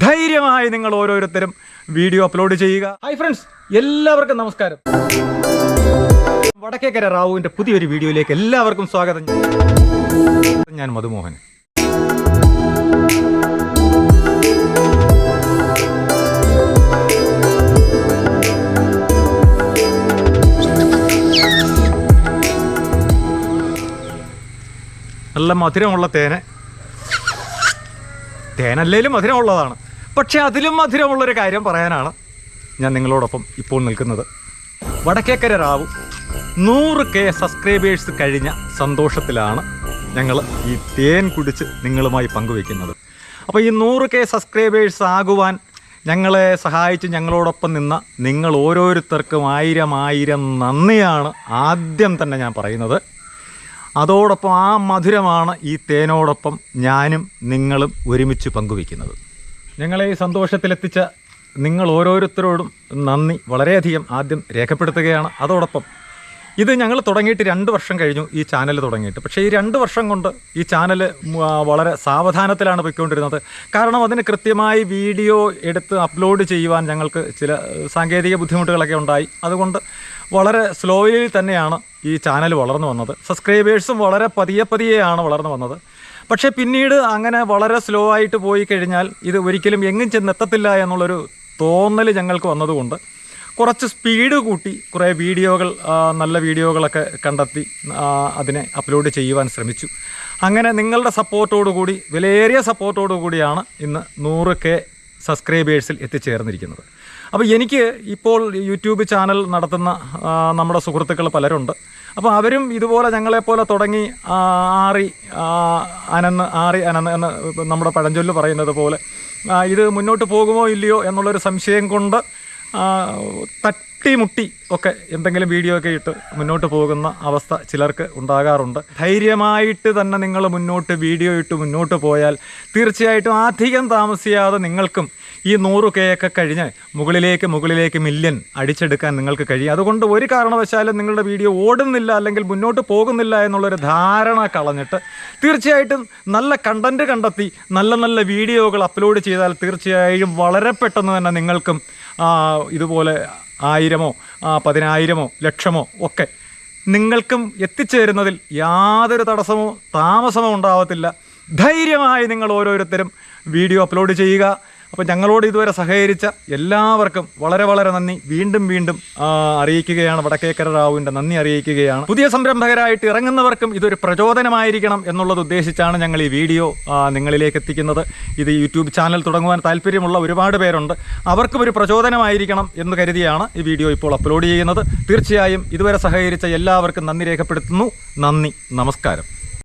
ധൈര്യമായി നിങ്ങൾ ഓരോരുത്തരും വീഡിയോ അപ്ലോഡ് ചെയ്യുക. ഹൈ ഫ്രണ്ട്സ് എല്ലാവർക്കും നമസ്കാരം. വടക്കേക്കര റാവുവിന്റെ പുതിയൊരു വീഡിയോയിലേക്ക് എല്ലാവർക്കും സ്വാഗതം. ഞാൻ മധുമോഹൻ. നല്ല മധുരമുള്ള തേന് തേനല്ലേലും മധുരമുള്ളതാണ്. പക്ഷേ അതിലും മധുരമുള്ളൊരു കാര്യം പറയാനാണ് ഞാൻ നിങ്ങളോടൊപ്പം ഇപ്പോൾ നിൽക്കുന്നത്. വടക്കേക്കര റാവു നൂറ് കെ സബ്സ്ക്രൈബേഴ്സ് കഴിഞ്ഞ സന്തോഷത്തിലാണ് ഞങ്ങൾ ഈ തേൻ കുടിച്ച് നിങ്ങളുമായി പങ്കുവെക്കുന്നത് അപ്പോൾ ഈ നൂറ് കെ സബ്സ്ക്രൈബേഴ്സ് ആകുവാൻ ഞങ്ങളെ സഹായിച്ച് ഞങ്ങളോടൊപ്പം നിന്ന നിങ്ങൾ ഓരോരുത്തർക്കും ആയിരം ആയിരം നന്ദിയാണ് ആദ്യം തന്നെ ഞാൻ പറയുന്നത്. അതോടൊപ്പം ആ മധുരമാണ് ഈ തേനോടൊപ്പം ഞാനും നിങ്ങളും ഒരുമിച്ച് പങ്കുവയ്ക്കുന്നത്. ഞങ്ങളെ ഈ സന്തോഷത്തിലെത്തിച്ച നിങ്ങൾ ഓരോരുത്തരോടും നന്ദി വളരെയധികം ആദ്യം രേഖപ്പെടുത്തുകയാണ്. അതോടൊപ്പം ഇത് ഞങ്ങൾ തുടങ്ങിയിട്ട് രണ്ട് വർഷം കഴിഞ്ഞു ഈ ചാനൽ തുടങ്ങിയിട്ട്. പക്ഷേ ഈ രണ്ട് വർഷം കൊണ്ട് ഈ ചാനൽ വളരെ സാവധാനത്തിലാണ് പോയിക്കൊണ്ടിരുന്നത്. കാരണം അതിന് കൃത്യമായി വീഡിയോ എടുത്ത് അപ്ലോഡ് ചെയ്യുവാൻ ഞങ്ങൾക്ക് ചില സാങ്കേതിക ബുദ്ധിമുട്ടുകളൊക്കെ ഉണ്ടായി. അതുകൊണ്ട് വളരെ സ്ലോയിൽ തന്നെയാണ് ഈ ചാനൽ വളർന്നു വന്നത്. സബ്സ്ക്രൈബേഴ്സും വളരെ പതിയെ പതിയെയാണ് വളർന്നു വന്നത്. പക്ഷേ പിന്നീട് അങ്ങനെ വളരെ സ്ലോ ആയിട്ട് പോയി കഴിഞ്ഞാൽ ഇത് ഒരിക്കലും എങ്ങും ചെന്നെത്തത്തില്ല എന്നുള്ളൊരു തോന്നൽ ഞങ്ങൾക്ക് വന്നതുകൊണ്ട് കുറച്ച് സ്പീഡ് കൂട്ടി കുറേ വീഡിയോകൾ നല്ല വീഡിയോകളൊക്കെ കണ്ടെത്തി അതിനെ അപ്ലോഡ് ചെയ്യുവാൻ ശ്രമിച്ചു. അങ്ങനെ നിങ്ങളുടെ സപ്പോർട്ടോടുകൂടി വിലയേറിയ സപ്പോർട്ടോടു കൂടിയാണ് ഇന്ന് നൂറ് കെ സബ്സ്ക്രൈബേഴ്സിൽ എത്തിച്ചേർന്നിരിക്കുന്നത്. അപ്പോൾ എനിക്ക് ഇപ്പോൾ യൂട്യൂബ് ചാനൽ നടത്തുന്ന നമ്മുടെ സുഹൃത്തുക്കൾ പലരുണ്ട്. അപ്പോൾ അവരും ഇതുപോലെ ഞങ്ങളെപ്പോലെ തുടങ്ങി ആറി അനന്ന് ആറി അനന്ന് എന്ന് നമ്മുടെ പഴഞ്ചൊല്ല് പറയുന്നത് പോലെ ഇത് മുന്നോട്ട് പോകുമോ ഇല്ലയോ എന്നുള്ളൊരു സംശയം കൊണ്ട് തട്ടിമുട്ടി ഒക്കെ എന്തെങ്കിലും വീഡിയോ ഒക്കെ ഇട്ട് മുന്നോട്ട് പോകുന്ന അവസ്ഥ ചിലർക്ക് ഉണ്ടാകാറുണ്ട്. ധൈര്യമായിട്ട് തന്നെ നിങ്ങൾ മുന്നോട്ട് വീഡിയോ ഇട്ട് മുന്നോട്ട് പോയാൽ തീർച്ചയായിട്ടും അധികം താമസിയാതെ നിങ്ങൾക്കും ഈ നൂറ് കെ ഒക്കെ കഴിഞ്ഞ് മുകളിലേക്ക് മുകളിലേക്ക് മില്യൺ അടിച്ചെടുക്കാൻ നിങ്ങൾക്ക് കഴിയും. അതുകൊണ്ട് ഒരു കാരണവശാലും നിങ്ങളുടെ വീഡിയോ ഓടുന്നില്ല അല്ലെങ്കിൽ മുന്നോട്ട് പോകുന്നില്ല എന്നുള്ളൊരു ധാരണ കളഞ്ഞിട്ട് തീർച്ചയായിട്ടും നല്ല കണ്ടന്റ് കണ്ടെത്തി നല്ല നല്ല വീഡിയോകൾ അപ്ലോഡ് ചെയ്താൽ തീർച്ചയായും വളരെ പെട്ടെന്ന് തന്നെ നിങ്ങൾക്കും ഇതുപോലെ ആയിരമോ പതിനായിരമോ ലക്ഷമോ ഒക്കെ നിങ്ങൾക്കും എത്തിച്ചേരുന്നതിൽ യാതൊരു തടസ്സമോ താമസമോ ഉണ്ടാവത്തില്ല. ധൈര്യമായി നിങ്ങൾ ഓരോരുത്തരും വീഡിയോ അപ്ലോഡ് ചെയ്യുക. അപ്പോൾ ഞങ്ങളോട് ഇതുവരെ സഹകരിച്ച എല്ലാവർക്കും വളരെ വളരെ നന്ദി. വീണ്ടും വീണ്ടും അറിയിക്കുകയാണ് വടക്കേക്കര റാവുവിന്റെ നന്ദി അറിയിക്കുകയാണ്. പുതിയ സംരംഭകരായിട്ട് ഇറങ്ങുന്നവർക്കും ഇതൊരു പ്രചോദനമായിരിക്കണം എന്നുള്ളത് ഉദ്ദേശിച്ചാണ് ഞങ്ങൾ ഈ വീഡിയോ നിങ്ങളിലേക്ക് എത്തിക്കുന്നത്. ഇത് യൂട്യൂബ് ചാനൽ തുടങ്ങുവാൻ താല്പര്യമുള്ള ഒരുപാട് പേരുണ്ട്. അവർക്കും ഒരു പ്രചോദനമായിരിക്കണം എന്ന് കരുതിയാണ് ഈ വീഡിയോ ഇപ്പോൾ അപ്ലോഡ് ചെയ്യുന്നത്. തീർച്ചയായും ഇതുവരെ സഹകരിച്ച എല്ലാവർക്കും നന്ദി രേഖപ്പെടുത്തുന്നു. നന്ദി. നമസ്കാരം.